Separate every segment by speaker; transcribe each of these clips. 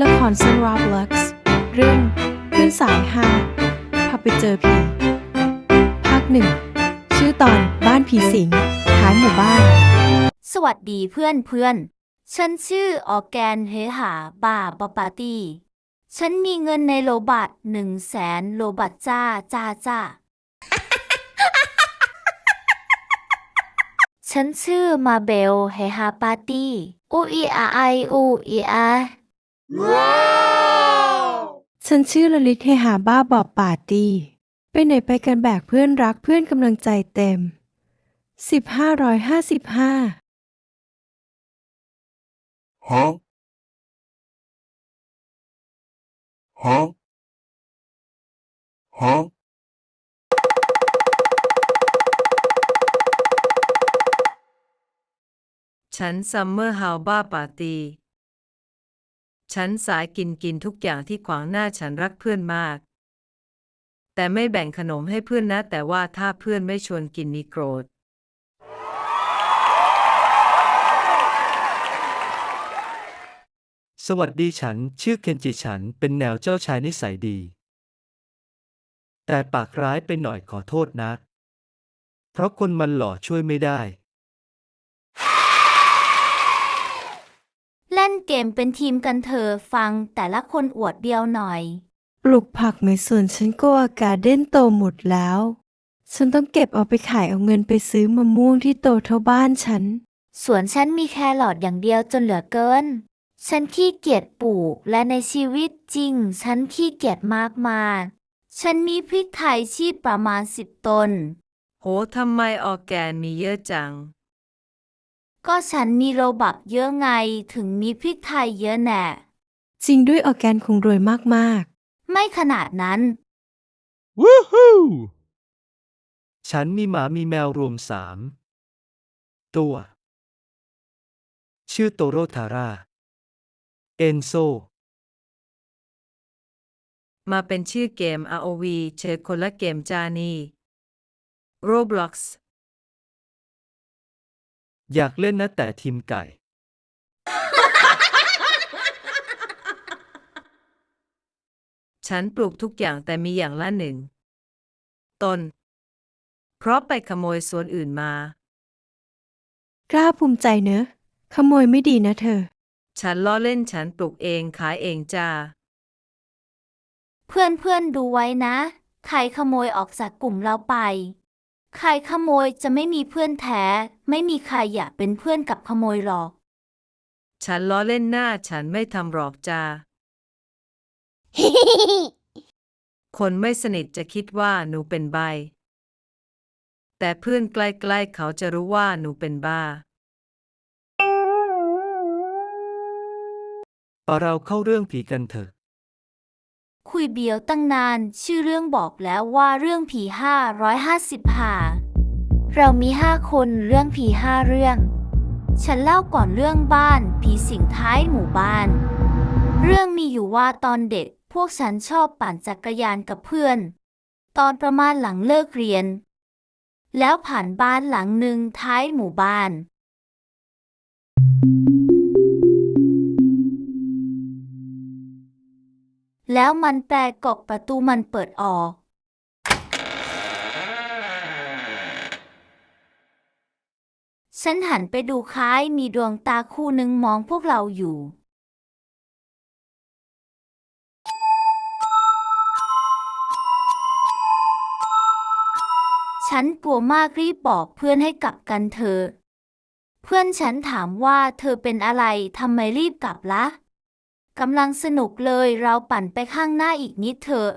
Speaker 1: ละครซันราบลักซ์เรื่องเพื่อนสายฮาพาไปเจอผี ภาคหนึ่ง ชื่อตอนบ้านผีสิงท้ายหมู่บ้าน
Speaker 2: สวัสดีเพื่อนเพื่อน ฉันชื่อออแกนเฮหาบาบาปาตี้ ฉันมีเงินในโลบัตหนึ่งแสนโลบัตจ้าจ้าจ้า ฉันชื่อมาเบลเฮหาปาร์ตี้อูอีอาไออูอีอา
Speaker 1: ฉันชื่อลลิตเฮหาบ้าบอบปาร์ตี้ ไปไหนไปกันแบกเพื่อนรักเพื่อนกำลังใจเต็มสิบห้าร้อยห้าสิบห้า
Speaker 3: Huh? Huh? Huh?
Speaker 4: ฉันซัมเมอร์ฮาวบ้าปาร์ตี้ ฉันสายกินกินทุกอย่างที่ขวางหน้าฉันรักเพื่อนมาก แต่ไม่แบ่งขนมให้เพื่อนนะ แต่ว่าถ้าเพื่อนไม่ชวนกินมีโกรธ
Speaker 5: สวัสดีฉันชื่อเคนจิฉันเป็นแนวเจ้าชายนิสัยดี แต่ปากร้ายไปหน่อยขอโทษนะ เพราะคนมันหล่อช่วยไม่ได้
Speaker 2: เล่นเกมเป็นทีมกันเถอะฟังแต่ละคนอวดเดียวหน่อย
Speaker 1: ปลูกผักในสวนฉันก็อากาศเด่นโตหมดแล้ว ฉันต้องเก็บเอาไปขายเอาเงินไปซื้อมะม่วงที่โตเท่าบ้านฉัน
Speaker 2: สวนฉันมีแครอทอย่างเดียวจนเหลือเกิน ฉันขี้เกียจปลูกและในชีวิตจริง ฉันขี้เกียจมากมากๆฉันมีพริกไทยชีพประมาณสิบต้น
Speaker 4: โหทำไมออร์แกนมีเยอะจัง
Speaker 2: ก็ฉันมีโลบักเยอะไงถึงมีพริกไทยเยอะแน่
Speaker 1: จริงด้วยออร์แกนคงรวยมาก
Speaker 2: ไม่ขนาดนั้น
Speaker 5: Woohoo ฉันมีหมามีแมวรวมสามตัว ชื่อโตโรทาร่า เอนโซ
Speaker 4: มาเป็นชื่อเกม ROV เชิญคนละเกมจานี่ Roblox
Speaker 5: อยากเล่นนะแต่ทีมไก่
Speaker 4: ฉันปลูกทุกอย่างแต่มีอย่างละหนึ่งต้นเพราะไปขโมยสวนอื่นมา
Speaker 1: ๆกล้าภูมิใจเนอะ ขโมยไม่ดีนะเธอ
Speaker 4: ฉันล้อเล่นฉันปลูกเองขายเองจ้า
Speaker 2: เพื่อนเพื่อนๆดูไว้นะ ใครขโมยออกจากกลุ่มเราไป ใครขโมยจะไม่มีเพื่อนแท้ ไม่มีใครอยากเป็นเพื่อนกับขโมยหรอก
Speaker 4: ฉันล้อเล่นหน้าฉันไม่ทำหรอกจ้า คนไม่สนิทจะคิดว่าหนูเป็นใบ แต่เพื่อนใกล้ๆเขาจะรู้ว่าหนูเป็นบ้า
Speaker 5: เอาเราเข้าเรื่องผีกันเถอะ
Speaker 2: คุยเบียวตั้งนาน ชื่อเรื่องบอกแล้วว่าเรื่องผีห้าร้อยห้าสิบหาเรามีห้าคนเรื่องผีห้าเรื่อง ฉันเล่าก่อนเรื่องบ้าน ผีสิงท้ายหมู่บ้าน เรื่องมีอยู่ว่าตอนเด็ก พวกฉันชอบปั่นจักรยานกับเพื่อน ตอนประมาณหลังเลิกเรียน แล้วผ่านบ้านหลังหนึ่งท้ายหมู่บ้าน แล้วมันแปลกกประตูมันเปิดออก ฉันหันไปดูคล้ายมีดวงตาคู่หนึ่งมองพวกเราอยู่ฉันกลัวมากรีบบอกเพื่อนให้กลับกันเถอะ เพื่อนฉันถามว่าเธอเป็นอะไรทำไมรีบกลับล่ะ กำลังสนุกเลยเราปั่นไปข้างหน้าอีกนิดเถอะ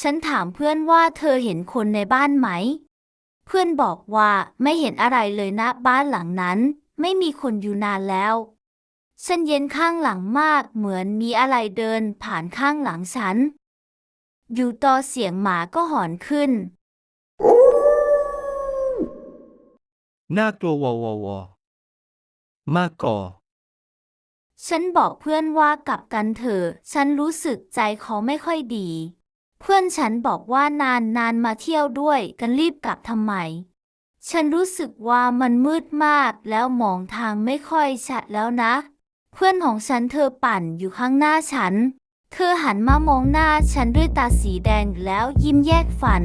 Speaker 2: ฉันถามเพื่อนว่าเธอเห็นคนในบ้านไหม เพื่อนบอกว่าไม่เห็นอะไรเลยนะบ้านหลังนั้น ไม่มีคนอยู่นานแล้ว ฉันเย็นข้างหลังมากเหมือนมีอะไรเดินผ่านข้างหลังฉัน อยู่ต่อเสียงหมาก็หอนขึ้น
Speaker 5: น่ากลัววอวอวอมากก่อ
Speaker 2: ฉันบอกเพื่อนว่ากลับกันเถอะฉันรู้สึกใจคอไม่ค่อยดี เพื่อนฉันบอกว่านานนานมาเที่ยวด้วยกันรีบกลับทำไม ฉันรู้สึกว่ามันมืดมากแล้วมองทางไม่ค่อยชัดแล้วนะ เพื่อนของฉันเธอปั่นอยู่ข้างหน้าฉัน เธอหันมามองหน้าฉันด้วยตาสีแดงแล้วยิ้มแยกฟัน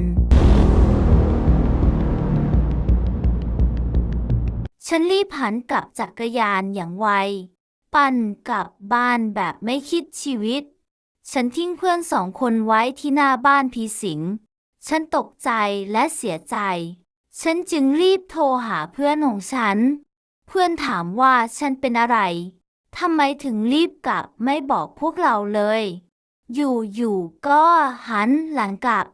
Speaker 2: ฉันรีบหันกลับจักรยานอย่างไว ปั่นกลับบ้านแบบไม่คิดชีวิต ฉันทิ้งเพื่อนสองคนไว้ที่หน้าบ้านผีสิง ฉันตกใจและเสียใจ ฉันจึงรีบโทรหาเพื่อนของฉัน เพื่อนถามว่าฉันเป็นอะไรทำไมถึงรีบกลับไม่บอกพวกเราเลย อยู่ๆก็หันหลังกลับ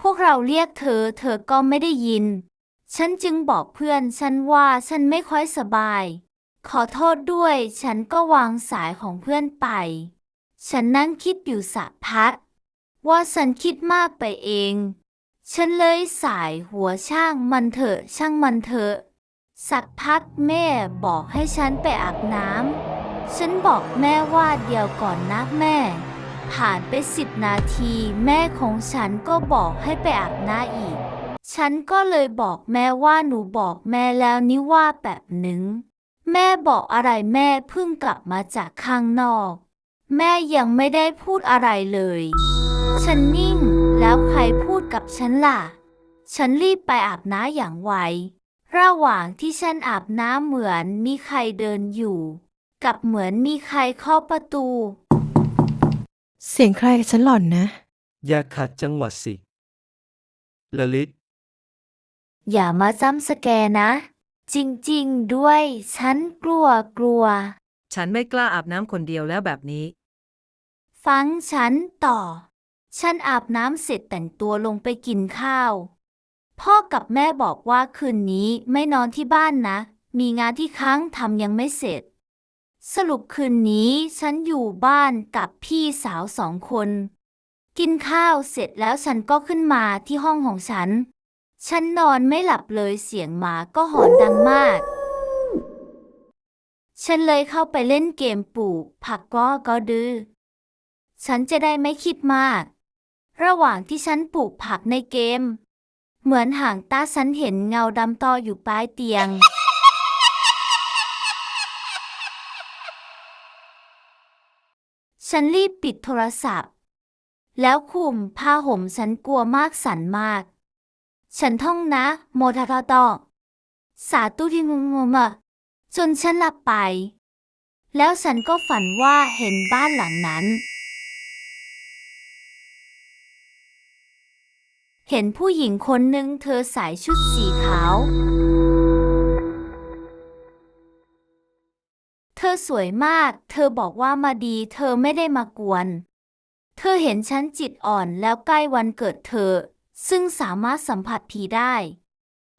Speaker 2: พวกเราเรียกเธอ เธอก็ไม่ได้ยิน ฉันจึงบอกเพื่อนฉันว่าฉันไม่ค่อยสบาย ขอโทษด้วย ฉันก็วางสายของเพื่อนไป ฉันนั่งคิดอยู่สักพัก ว่าฉันคิดมากไปเอง ฉันเลยสายหัวช่างมันเถอะ ช่างมันเถอะ สักพักแม่บอกให้ฉันไปอาบน้ำ ฉันบอกแม่ว่าเดี๋ยวก่อนนะแม่ ผ่านไปสิบนาทีแม่ของฉันก็บอกให้ไปอาบน้ำอีก ฉันก็เลยบอกแม่ว่าหนูบอกแม่แล้วนี่ว่าแบบหนึ่ง แม่บอกอะไรแม่เพิ่งกลับมาจากข้างนอก แม่ยังไม่ได้พูดอะไรเลย ฉันนิ่งแล้วใครพูดกับฉันล่ะ ฉันรีบไปอาบน้ำอย่างไว ระหว่างที่ฉันอาบน้ำเหมือนมีใครเดินอยู่ กับเหมือนมีใครเคาะประตู
Speaker 1: เสียงใครกับฉันหล่อนนะ
Speaker 5: อย่าขัดจังหวะสิลลิต
Speaker 2: อย่ามาจำสแกร์นะ จริงๆด้วย ฉันกลัวกลัว
Speaker 4: ฉันไม่กล้าอาบน้ำคนเดียวแล้วแบบนี้
Speaker 2: ฟังฉันต่อ ฉันอาบน้ำเสร็จแต่งตัวลงไปกินข้าว พ่อกับแม่บอกว่าคืนนี้ไม่นอนที่บ้านนะ มีงานที่ค้างทำยังไม่เสร็จ สรุปคืนนี้ฉันอยู่บ้านกับพี่สาวสองคน กินข้าวเสร็จแล้วฉันก็ขึ้นมาที่ห้องของฉัน ฉันนอนไม่หลับเลยเสียงหมาก็หอนดังมาก ฉันเลยเข้าไปเล่นเกมปลูก ผักก็ก็ดื้อ ฉันจะได้ไม่คิดมาก ระหว่างที่ฉันปลูกผักในเกม เหมือนห่างตาฉันเห็นเงาดำตออยู่ปลายเตียง ฉันรีบปิดโทรศัพท์ แล้วคุมผ้าห่มฉันกลัวมากสั่นมาก ฉันท่องนะโมทาทอตอสาตุที่งงมะจนฉันหลับไป แล้วฉันก็ฝันว่าเห็นบ้านหลังนั้น เห็นผู้หญิงคนหนึ่งเธอใส่ชุดสีขาว เธอสวยมาก เธอบอกว่ามาดี เธอไม่ได้มากวน เธอเห็นฉันจิตอ่อนแล้วใกล้วันเกิดเธอ ซึ่งสามารถสัมผัสผีได้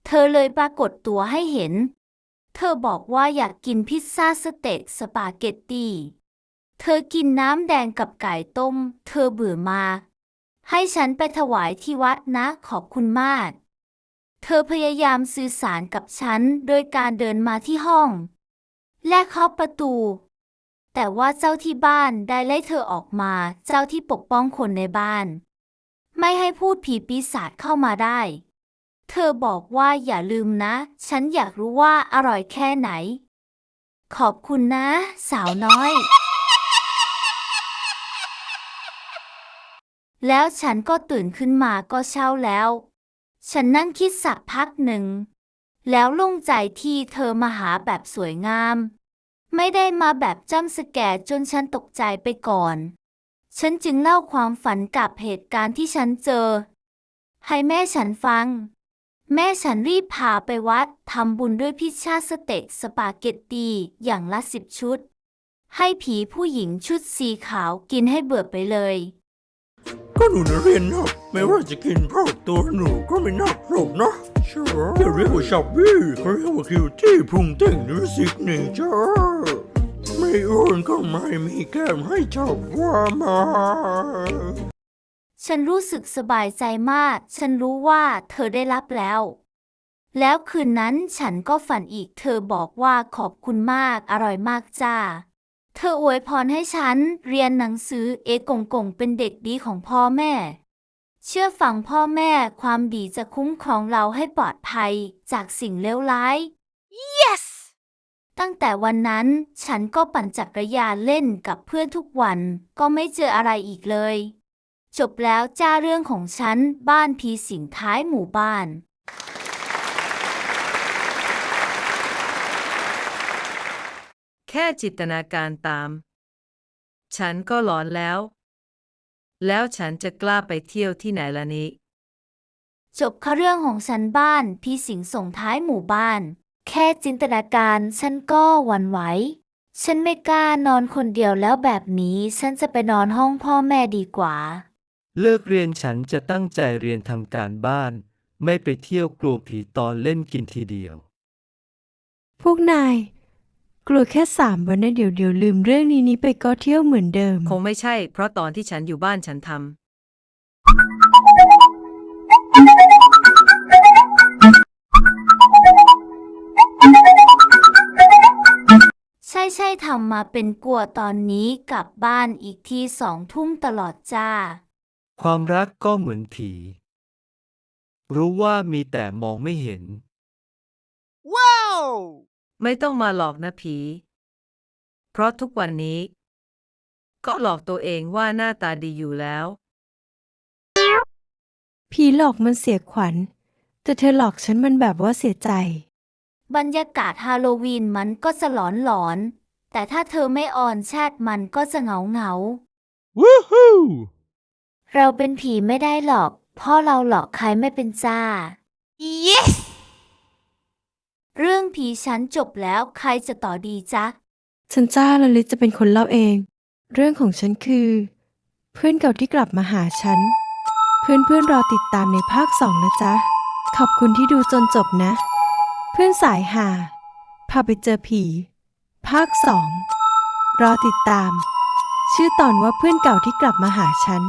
Speaker 2: เธอเลยปรากฏตัวให้เห็น เธอบอกว่าอยากกินพิซซ่าสเต็กสปาเกตตีเธอกินน้ำแดงกับไก่ต้ม เธอเบื่อมา ให้ฉันไปถวายที่วัดนะขอบคุณมาก เธอพยายามสื่อสารกับฉันโดยการเดินมาที่ห้อง และเคาะประตู แต่ว่าเจ้าที่บ้านได้ไล่เธอออกมา เจ้าที่ปกป้องคนในบ้าน ไม่ให้พูดผีปีศาจเข้ามาได้ เธอบอกว่าอย่าลืมนะ ฉันอยากรู้ว่าอร่อยแค่ไหน ขอบคุณนะ สาวน้อย แล้วฉันก็ตื่นขึ้นมาก็เช้าแล้ว ฉันนั่งคิดสักพักหนึ่ง แล้วโล่งใจที่เธอมาหาแบบสวยงาม ไม่ได้มาแบบจำสแกจนฉันตกใจไปก่อน ฉันจึงเล่าความฝันกับเหตุการณ์ที่ฉันเจอ ให้แม่ฉันฟัง แม่ฉันรีบพาไปวัดทำบุญด้วยพิซซ่าสเต็กสปาเกตตีอย่างละสิบชุด ให้ผีผู้หญิงชุดสีขาวกินให้เบื่อไปเลย
Speaker 6: ก็หนูนักเรียนหนักไม่ว่าจะกินเพราะตัวหนูก็ไม่หนักหรอกนะใช่อย่าเรียกว่าชับบี้เขาเรียกว่าคิวที่พุงเต่งหรือซิกเนเจอร์ไม่ อ้วนก็ไม่มีแก้มให้จับว่ามา
Speaker 2: ฉันรู้สึกสบายใจมาก ฉันรู้ว่าเธอได้รับแล้ว แล้วคืนนั้นฉันก็ฝันอีก เธอบอกว่าขอบคุณมาก อร่อยมากจ้า เธออวยพรให้ฉันเรียนหนังสือเอกงกงเป็นเด็กดีของพ่อแม่ เชื่อฟังพ่อแม่ความดีจะคุ้มครองเราให้ปลอดภัยจากสิ่งเลวร้าย yes เตั้งแต่วันนั้นฉันก็ปั่นจักรยานเล่นกับเพื่อนทุกวัน ก็ไม่เจออะไรอีกเลย จบแล้วจ้าเรื่องของฉัน บ้านผีสิงท้ายหมู่บ้าน
Speaker 4: แค่จินตนาการตาม ฉันก็หลอนแล้ว แล้วฉันจะกล้าไปเที่ยวที่ไหนล่ะนี้
Speaker 2: จบค่ะเรื่องของฉันบ้านพี่สิงส่งท้ายหมู่บ้าน แค่จินตนาการฉันก็หวั่นไหว ฉันไม่กล้านอนคนเดียวแล้วแบบนี้ฉันจะไปนอนห้องพ่อแม่ดีกว่า
Speaker 5: เลิกเรียนฉันจะตั้งใจเรียนทำการบ้าน ไม่ไปเที่ยวกลัวผีตอนเล่นกินทีเดียว
Speaker 1: พวกนาย กลัวแค่สามวันนะเดี๋ยวเดี๋ยวลืมเรื่องนี้นี้ไปก็เที่ยวเหมือนเดิม
Speaker 4: คงไม่ใช่ เพราะตอนที่ฉันอยู่บ้านฉันทำ
Speaker 2: ใช่ใช่ทำมาเป็นกลัวตอนนี้กลับบ้านอีกทีสองทุ่มตลอดจ้า
Speaker 5: ความรักก็เหมือนผี รู้ว่ามีแต่มองไม่เห็น
Speaker 4: ไม่ต้องมาหลอกนะผี เพราะทุกวันนี้ ก็หลอกตัวเองว่าหน้าตาดีอยู่แล้ว
Speaker 1: ผีหลอกมันเสียขวัญ แต่เธอหลอกฉันมันแบบว่าเสียใจ
Speaker 2: บรรยากาศฮาโลวีนมันก็จะหลอนหลอนๆแต่ถ้าเธอไม่ออนแชทมันก็จะเหงาเหงาๆ
Speaker 6: Woohoo!
Speaker 2: เราเป็นผีไม่ได้หรอกเพราะเราหลอกใครไม่เป็นจ้า yes เรื่องผีฉันจบแล้วใครจะต่อดีจ๊ะ
Speaker 1: ฉันจ้าละลิจะเป็นคนเล่าเอง เรื่องของฉันคือ เพื่อนเก่าที่กลับมาหาฉัน เพื่อนเพื่อนๆรอติดตามในภาคสองนะจ๊ะ ขอบคุณที่ดูจนจบนะ เพื่อนสายหาพาไปเจอผี ภาคสอง รอติดตาม ชื่อตอนว่าเพื่อนเก่าที่กลับมาหาฉัน